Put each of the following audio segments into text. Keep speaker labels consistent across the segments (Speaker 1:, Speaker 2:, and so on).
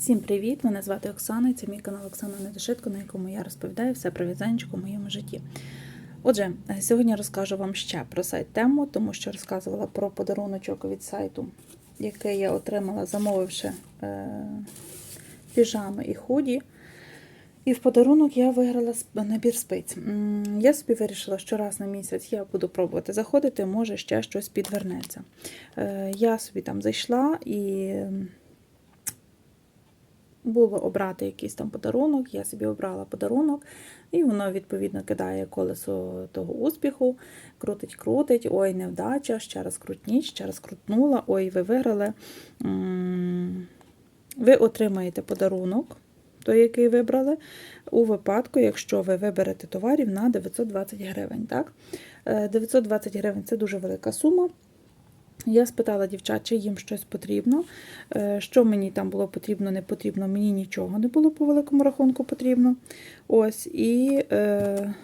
Speaker 1: Всім привіт! Мене звати Оксана, і це мій канал Оксана Недошитко, на якому я розповідаю все про в'язанечко в моєму житті. Отже, е, сьогодні розкажу вам ще про сайт тему, тому що розказувала про подаруночок від сайту, який я отримала, замовивши е, піжами і худі. І в подарунок я виграла набір спиць. Я собі вирішила, що раз на місяць я буду пробувати заходити, може ще щось підвернеться. Е, Я собі там зайшла і було обрати якийсь там подарунок, я собі обрала подарунок, і воно відповідно кидає колесо того успіху, крутить, крутить, ой, невдача, ще раз крутніть, ще раз крутнула, ой, ви виграли. Ви отримаєте подарунок, той, який вибрали, у випадку, якщо ви виберете товарів на 920 гривень. Так? Е, 920 гривень це дуже велика сума. Я спитала дівчат, чи їм щось потрібно. Е, Що мені там було потрібно, не потрібно, мені нічого не було по великому рахунку потрібно. Ось, і е,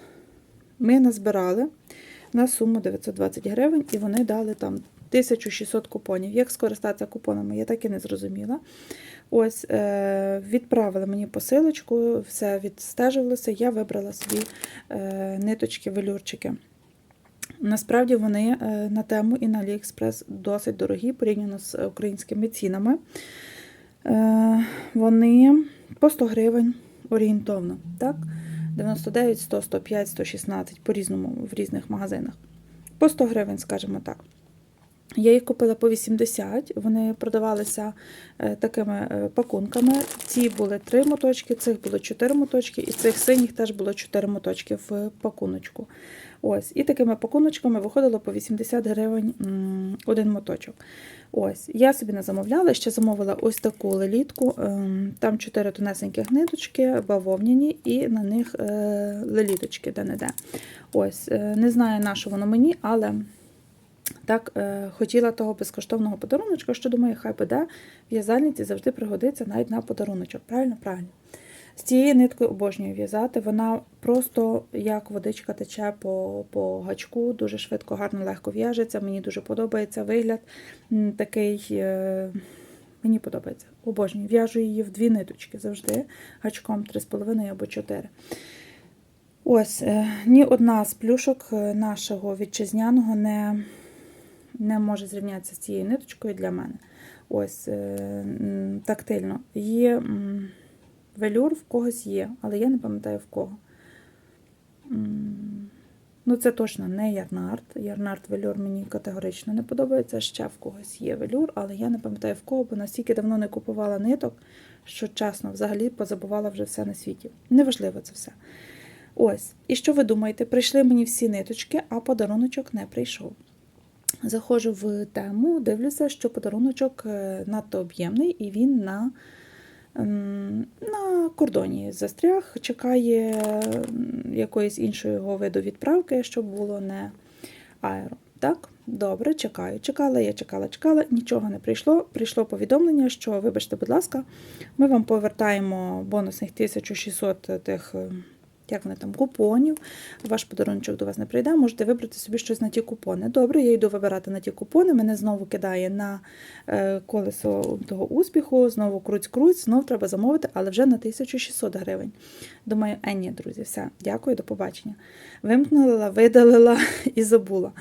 Speaker 1: ми назбирали на суму 920 гривень, і вони дали там 1600 купонів. Як скористатися купонами, я так і не зрозуміла. Ось, е, відправили мені посилочку, все відстежувалося, я вибрала собі е, ниточки, велюрчики. Насправді вони е, на тему і на AliExpress досить дорогі порівняно з українськими цінами. Е, Вони по 100 гривень орієнтовно. Так? 99, 100, 105, 116 по-різному в різних магазинах. По 100 гривень, скажімо так. Я їх купила по 80, вони продавалися е, такими е, пакунками. Ці були 3 моточки, цих було 4 моточки, і цих синіх теж було 4 моточки в пакуночку. Ось, І такими пакуночками виходило по 80 гривень один моточок. Ось, Я собі не замовляла, ще замовила ось таку лелітку. ем, Там 4 тонесеньких ниточки, бавовняні, і на них е, леліточки де-не-де. Ось, Не знаю, на що воно мені, але так е, хотіла того безкоштовного подаруночка, що думаю, хай буде в'язальниці завжди пригодиться навіть на подаруночок. Правильно, правильно. З цією ниткою обожнюю в'язати. Вона просто як водичка тече по, по гачку, дуже швидко, гарно, легко в'яжеться. Мені дуже подобається вигляд. Такий е, мені подобається. Обожнюю. В'яжу її в дві ниточки завжди, гачком 3,5 або 4. Ось, е, ні одна з плюшок нашого вітчизняного не, не може зрівнятися з цією ниточкою для мене. Ось, е, тактильно. Є велюр в когось є, але я не пам'ятаю в кого. Ну, це точно не ярнард. Ярнард велюр мені категорично не подобається. Ще в когось є велюр, але я не пам'ятаю в кого, бо настільки давно не купувала ниток, що чесно, взагалі позабувала вже все на світі. Неважливо це все. Ось. І що ви думаєте? Прийшли мені всі ниточки, а подаруночок не прийшов. Заходжу в тему, дивлюся, що подаруночок е, надто об'ємний, і він на, на кордоні застряг, чекає якоїсь іншого його виду відправки, щоб було не аеро. Так, добре, чекаю. Чекала, я чекала, чекала, нічого не прийшло. Прийшло повідомлення, що, вибачте, будь ласка, ми вам повертаємо бонусних 1600 тих. Як вони там, купонів, ваш подарунок до вас не прийде, можете вибрати собі щось на ті купони. Добре, я йду вибирати на ті купони, мене знову кидає на е, колесо того успіху, знову круть-круть, знову треба замовити, але вже на 1600 гривень. Думаю, е, ні, друзі, все, дякую, до побачення. Вимкнула, видалила і забула.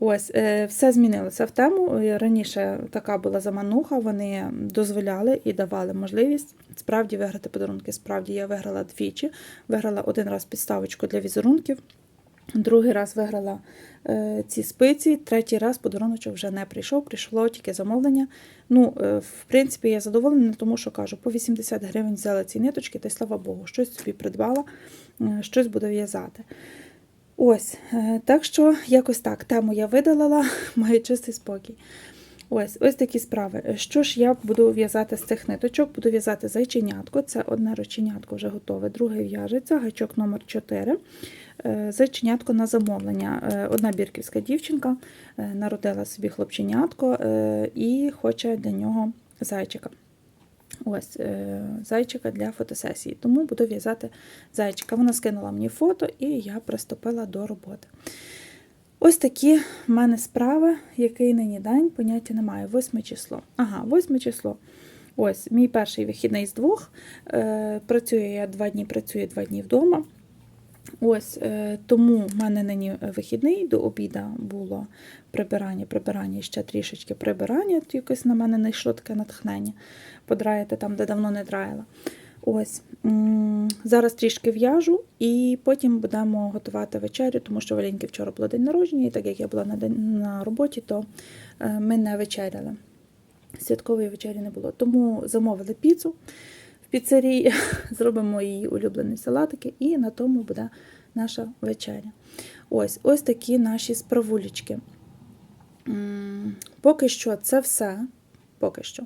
Speaker 1: Ось, е, все змінилося в тему. Е, Раніше така була замануха, вони дозволяли і давали можливість справді виграти подарунки. Справді я виграла двічі. Виграла один раз підставочку для візерунків, другий раз виграла е, ці спиці, третій раз подаруночок вже не прийшов, прийшло тільки замовлення. Ну, в принципі, я задоволена, тому що кажу, по 80 гривень взяла ці ниточки, та й слава Богу, щось собі придбала, щось буду в'язати. Ось, е, так що якось так. Тему я видалила, маю чистий спокій. Ось, ось такі справи. Що ж я буду в'язати з цих ниточок? Буду в'язати зайченятко. Це одне рученятко вже готове, друге в'яжеться, гачок номер 4 Е, Зайченятко на замовлення. Е, Одна бірківська дівчинка народила собі хлопченятко і хоче для нього зайчика. Ось е, зайчика для фотосесії. Тому буду в'язати зайчика. Вона скинула мені фото, і я приступила до роботи. Ось такі в мене справи, який нині день, поняття немає. Восьме число. Ага, восьме число. Ось, мій перший вихідний з двох. Е, Працюю я два дні, працюю два дні вдома. Ось е, тому в мене нині вихідний до обіда було прибирання, прибирання ще трішечки прибирання. Якось на мене не таке натхнення. Подраяти там, де давно не драїла. Ось зараз трішки в'яжу, і потім будемо готувати вечерю, тому що Валінки вчора було день народження, і так як я була на, день, на роботі, то е, ми не вечеряли. Святкової вечері не було. Тому замовили піцу піцерії, зробимо її улюблені салатики, і на тому буде наша вечеря. Ось ось такі наші справулічки. Поки що це все. Поки що.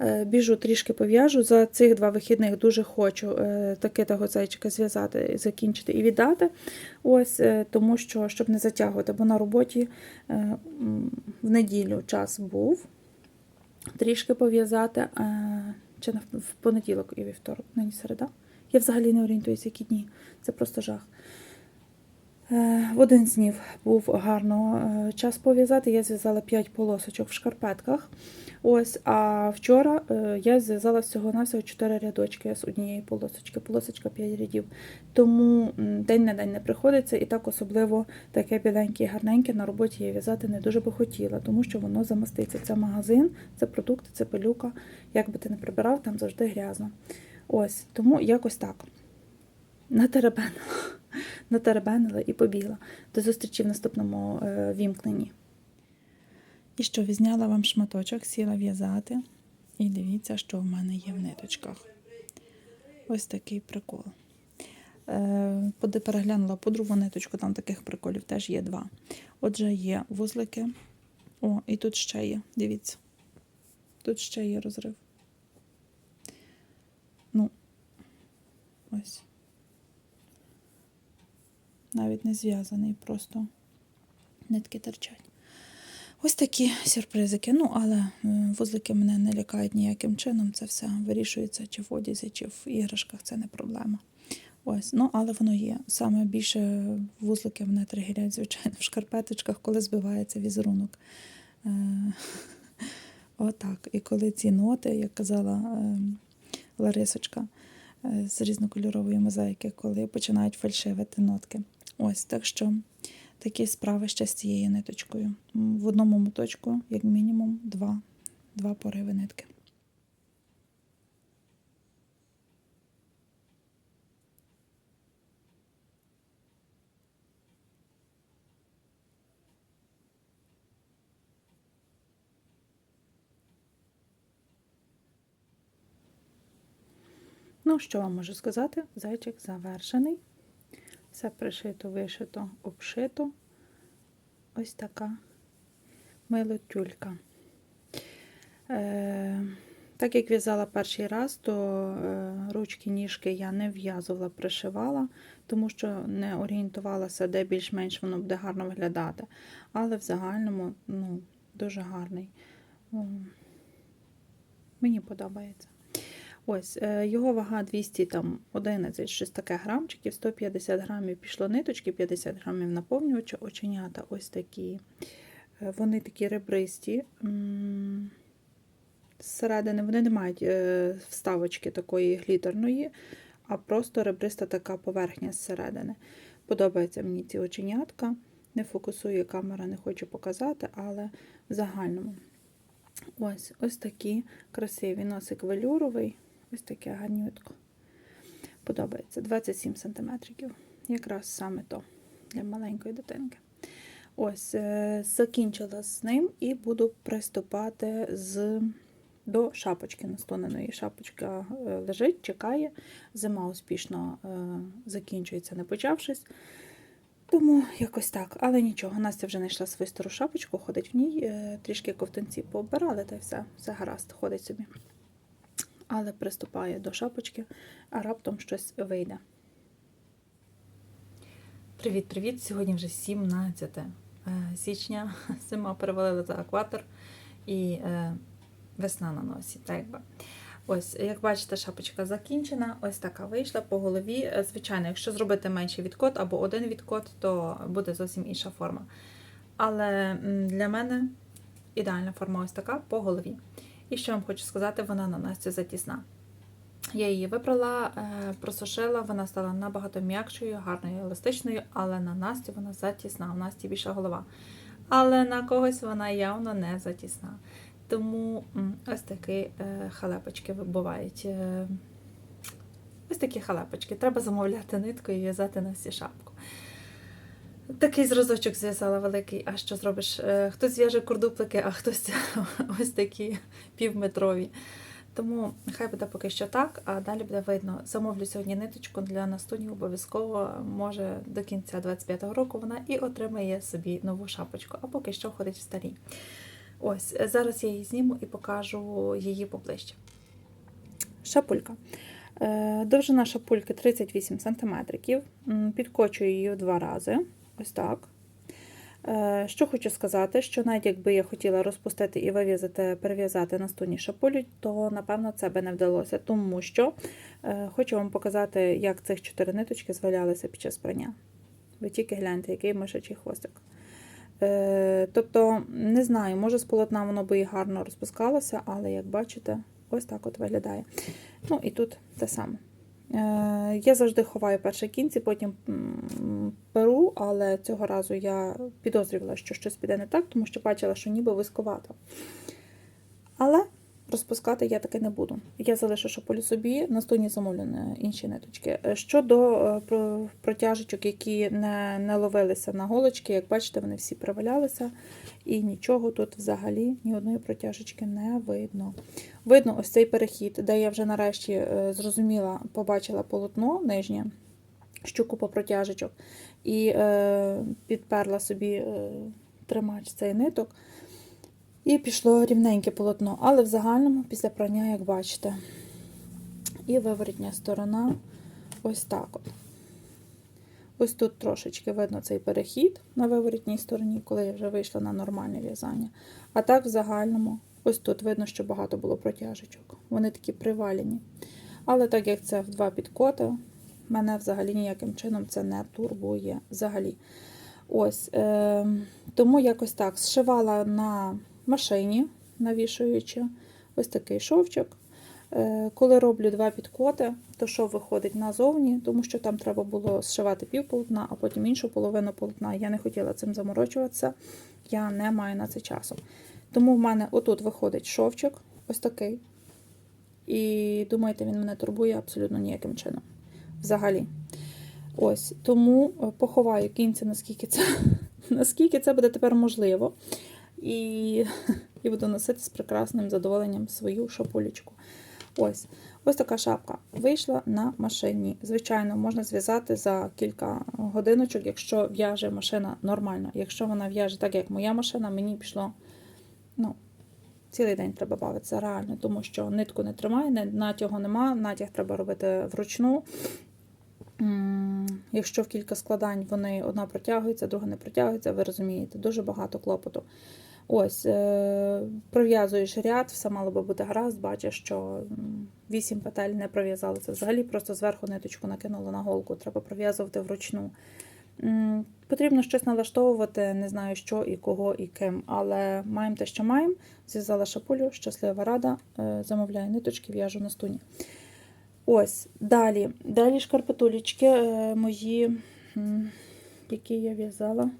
Speaker 1: Е, Біжу трішки пов'яжу. За цих два вихідних дуже хочу е, таки того зайчика зв'язати, закінчити і віддати. Ось, е, тому що, щоб не затягувати, бо на роботі в неділю час був трішки пов'язати, чи в понеділок і вівторок, нині середа. Я взагалі не орієнтуюся, які дні. Це просто жах. Е, В один з днів був гарно е, час пов'язати. Я зв'язала 5 полосочок в шкарпетках. Ось, а вчора е, я зв'язала всього-навсього 4 рядочки з однієї полосочки, полосочка 5 рядів. Тому день на день не приходиться, і так особливо таке біленьке і гарненьке на роботі я в'язати не дуже би хотіла, тому що воно замаститься. Це магазин, це продукти, це пилюка. Як би ти не прибирав, там завжди грязно. Ось, тому якось так. Натеребенила. Натеребенила і побігла. До зустрічі в наступному е, вімкненні. І що, відзняла вам шматочок, сіла в'язати. І дивіться, що в мене є в ниточках. Ось такий прикол. Е, переглянула по другу ниточку, там таких приколів теж є два. Отже, є вузлики. О, і тут ще є, дивіться. Тут ще є розрив. Ну, ось. Навіть не зв'язаний, просто нитки торчать. Ось такі сюрпризики. Ну, але е, вузлики мене не лякають ніяким чином. Це все вирішується чи в одязі, чи в іграшках, це не проблема. Ось, ну але воно є. Саме більше вузлики мене тригерять, звичайно, в шкарпеточках, коли збивається візерунок. Е, Отак. І коли ці ноти, як казала е, Ларисочка з різнокольорової мозаїки, коли починають фальшивити нотки. Ось так що такі справи ще з цією ниточкою. В одному моточку, як мінімум, два, два пориви нитки. Ну, що вам можу сказати? Зайчик завершений. Все пришито, вишито, обшито. Ось така милотюлька. Е, так як в'язала перший раз, то е, ручки, ніжки я не в'язувала, пришивала, тому що не орієнтувалася, де більш-менш воно буде гарно виглядати. Але в загальному ну, дуже гарний. Мені подобається. Ось, е, його вага 200, там 11, щось таке грамчиків, 150 грамів пішло ниточки, 50 грамів наповнювача, оченята ось такі. Е, Вони такі ребристі. Зсередини вони не мають е, вставочки такої глітерної, а просто ребриста така поверхня зсередини. Подобається мені ці оченятка. Не фокусує камера, не хочу показати, але в загальному. Ось ось такі красиві носик велюровий. Ось таке гарнютко. Подобається 27 см. Якраз саме то для маленької дитинки. Ось, е, закінчила з ним і буду приступати з, до шапочки настоneної. Шапочка е, лежить, чекає. Зима успішно е, закінчується, не почавшись. Тому якось так. Але нічого, Настя вже знайшла свою стару шапочку, ходить в ній, трішки ковтинці пообирали, та й все, все гаразд, ходить собі. Але приступає до шапочки, а раптом щось вийде. Привіт-привіт! Сьогодні вже 17 е, січня. Зима перевалила за екватор і е, весна на носі. Так якби. Ось, як бачите, шапочка закінчена. Ось така вийшла по голові. Е, Звичайно, якщо зробити менший відкот або один відкот, то буде зовсім інша форма. Але для мене ідеальна форма ось така по голові. І що вам хочу сказати, вона на Насті затісна. Я її вибрала, е, просушила, вона стала набагато м'якшою, гарною, еластичною, але на Насті вона затісна, у Насті більша голова. Але на когось вона явно не затісна. Тому ось такі е, халепочки бувають. Е, Ось такі халепочки. Треба замовляти нитку і в'язати на всі шапку. Такий зразочок зв'язала великий, а що зробиш? Е, Хтось зв'яже курдуплики, а хтось ось такі півметрові. Тому хай буде поки що так, а далі буде видно. Замовлю сьогодні ниточку для настунів обов'язково, може до кінця 25-го року вона і отримає собі нову шапочку, а поки що ходить в старій. Ось, зараз я її зніму і покажу її поближче. Шапулька. Е, Довжина шапульки 38 см. Підкочую її два рази. Ось так. Е, Що хочу сказати, що навіть якби я хотіла розпустити і вив'язати, перев'язати на стуні шапулю, то напевно це би не вдалося, тому що е, хочу вам показати, як цих чотири ниточки звалялися під час прання. Ви тільки гляньте, який мишачий хвостик. Е, Тобто, не знаю, може з полотна воно би і гарно розпускалося, але як бачите, ось так от виглядає. Ну і тут те саме. Я завжди ховаю перші кінці, потім перу, але цього разу я підозрювала, що щось піде не так, тому що бачила, що ніби висковато. Але розпускати я таки не буду. Я залишу шапулю собі, на стуні замовлені інші ниточки. Е, Щодо е, протяжечок, які не, не ловилися на голочки, як бачите, вони всі привалялися, і нічого тут взагалі ні одної протяжечки не видно. Видно ось цей перехід, де я вже нарешті е, зрозуміла, побачила полотно нижнє, що купа протяжечок, і е, підперла собі е, тримач цей ниток. І пішло рівненьке полотно, але в загальному після прання, як бачите. І виворітня сторона ось так от. Ось тут трошечки видно цей перехід на виворітній стороні, коли я вже вийшла на нормальне в'язання. А так в загальному, ось тут видно, що багато було протяжечок. Вони такі привалені. Але так як це в два підкоти, мене взагалі ніяким чином це не турбує. Взагалі. Ось, е, тому якось так зшивала на машині, навішуючи ось такий шовчик. Е, Коли роблю два підкоти, то шов виходить назовні, тому що там треба було зшивати пів полотна, а потім іншу половину полотна. Я не хотіла цим заморочуватися, я не маю на це часу. Тому в мене отут виходить шовчик, ось такий. І думаєте, він мене турбує абсолютно ніяким чином. Взагалі. Ось, тому е, поховаю кінці, наскільки це, наскільки це буде тепер можливо. І, і буду носити з прекрасним задоволенням свою шапулечку. Ось ось така шапка вийшла на машині. Звичайно, можна зв'язати за кілька годиночок, якщо в'яже машина нормально. Якщо вона в'яже так, як моя машина, мені пішло ну, цілий день треба бавитися реально, тому що нитку не тримає, натягу нема, натяг треба робити вручну. Якщо в кілька складань вони одна протягується, друга не протягується, ви розумієте, дуже багато клопоту. Ось, е, пров'язуєш ряд, все мало би бути гаразд, бачиш, що 8 петель не пров'язалися взагалі, просто зверху ниточку накинули на голку, треба пров'язувати вручну. Потрібно щось налаштовувати, не знаю що і кого і ким, але маємо те, що маємо. Зв'язала шапулю, щаслива рада, е, замовляю ниточки, в'яжу на стуні. Ось, далі. Далі шкарпетулечки е, мої, які я в'язала.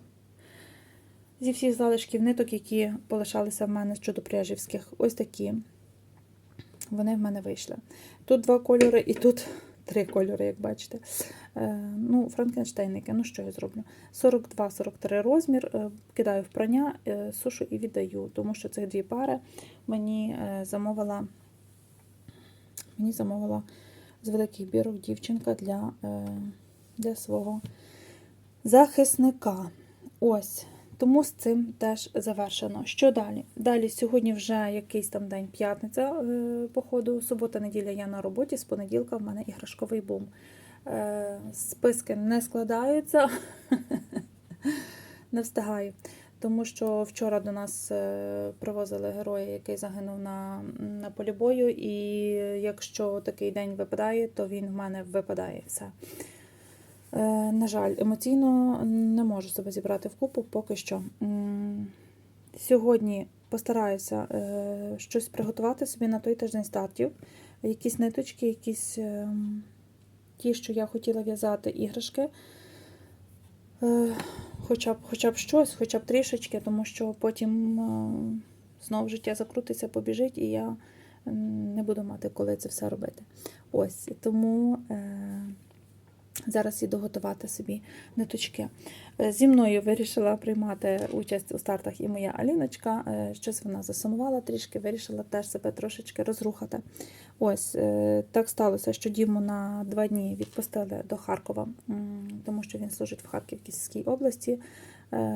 Speaker 1: Зі всіх залишків ниток, які полишалися в мене з чудопряжівських, ось такі. Вони в мене вийшли. Тут два кольори і тут три кольори, як бачите. Е, ну, Франкенштейники, ну що я зроблю? 42-43 розмір, е, кидаю в прання, сушу і віддаю, тому що цих дві пари мені замовила, мені замовила з великих бірок дівчинка для, е, для свого захисника. Ось. Тому з цим теж завершено. Що далі? Далі сьогодні вже якийсь там день п'ятниця, е, походу, субота-неділя я на роботі, з понеділка в мене іграшковий бум. Е, Списки не складаються, не встигаю. Тому що вчора до нас е, привозили героя, який загинув на, на полі бою, і якщо такий день випадає, то він в мене випадає все. Е, На жаль, емоційно не можу себе зібрати в купу поки що. Сьогодні постараюся е, щось приготувати собі на той тиждень стартів. Якісь ниточки, якісь ті, що я хотіла в'язати, іграшки. Хоча б, хоча б щось, хоча б трішечки, тому що потім е, знову життя закрутиться, побіжить, і я не буду мати коли це все робити. Ось тому е, зараз іду готувати собі ниточки. Е, Зі мною вирішила приймати участь у стартах і моя Аліночка. Е, Щось вона засумувала трішки, вирішила теж себе трошечки розрухати. Ось е, так сталося, що Діму на два дні відпустили до Харкова, тому що він служить в Харківській області.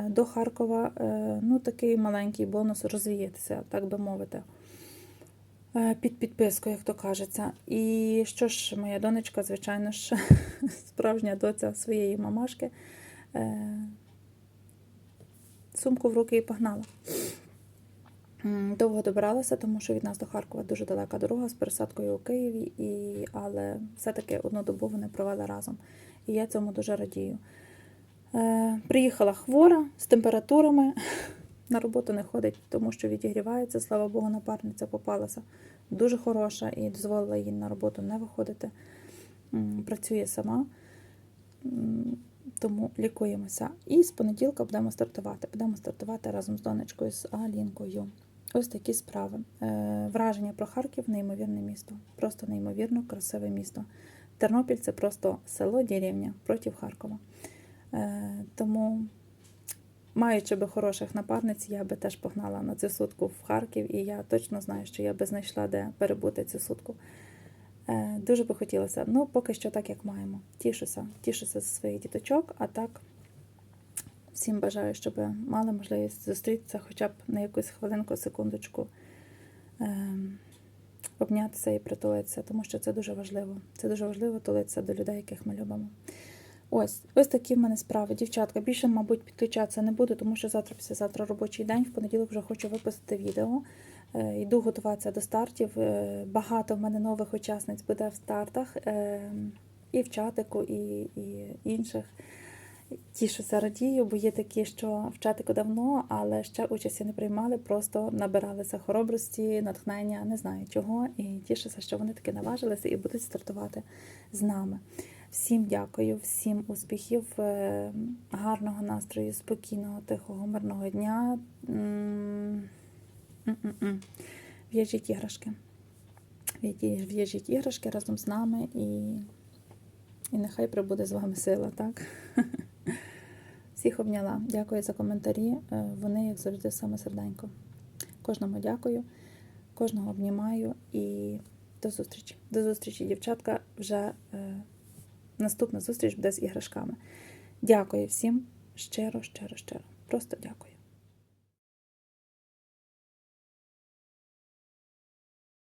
Speaker 1: До Харкова ну, такий маленький бонус розвіятися, так би мовити. Е, Під підписку, як то кажеться. І що ж, моя донечка, звичайно ж, справжня доця своєї мамашки. е, Сумку в руки і погнала. Довго добиралася, тому що від нас до Харкова дуже далека дорога з пересадкою у Києві, і... але все-таки одну добу вони провели разом. І я цьому дуже радію. Е, приїхала хвора з температурами. На роботу не ходить, тому що відігрівається. Слава Богу, напарниця попалася дуже хороша і дозволила їй на роботу не виходити. Працює сама, тому лікуємося. І з понеділка будемо стартувати. Будемо стартувати разом з донечкою, з Алінкою. Ось такі справи. Е, Враження про Харків неймовірне місто. Просто неймовірно красиве місто. Тернопіль це просто село, деревня проти Харкова. Е, Тому, маючи би хороших напарниць, я би теж погнала на цю сутку в Харків, і я точно знаю, що я би знайшла, де перебути цю сутку. Е, Дуже би хотілося. Ну, поки що так, як маємо. Тішуся, тішуся за своїх діточок, а так всім бажаю, щоб мали можливість зустрітися хоча б на якусь хвилинку, секундочку, ем, обнятися і притулитися, тому що це дуже важливо. Це дуже важливо тулитися до людей, яких ми любимо. Ось, ось такі в мене справи. Дівчатка, більше, мабуть, підключатися не буду, тому що завтра, післязавтра робочий день. В понеділок вже хочу випустити відео. Е, Йду готуватися до стартів. Е, Багато в мене нових учасниць буде в стартах. е, І в чатику, і, і інших. Тішуся, радію, бо є такі, що в чатику давно, але ще участі не приймали, просто набиралися хоробрості, натхнення, не знаю чого. І тішуся, що вони таки наважилися і будуть стартувати з нами. Всім дякую, всім успіхів, е, гарного настрою, спокійного, тихого, мирного дня. В'яжіть іграшки. В'яжіть- іграшки разом з нами і, і нехай прибуде з вами сила, так? Всіх обняла. Дякую за коментарі. Е, Вони, як завжди, саме серденько. Кожному дякую, кожного обнімаю і до зустрічі. До зустрічі, дівчатка. Вже е, наступна зустріч буде з іграшками. Дякую всім щиро, щиро, щиро. Просто дякую.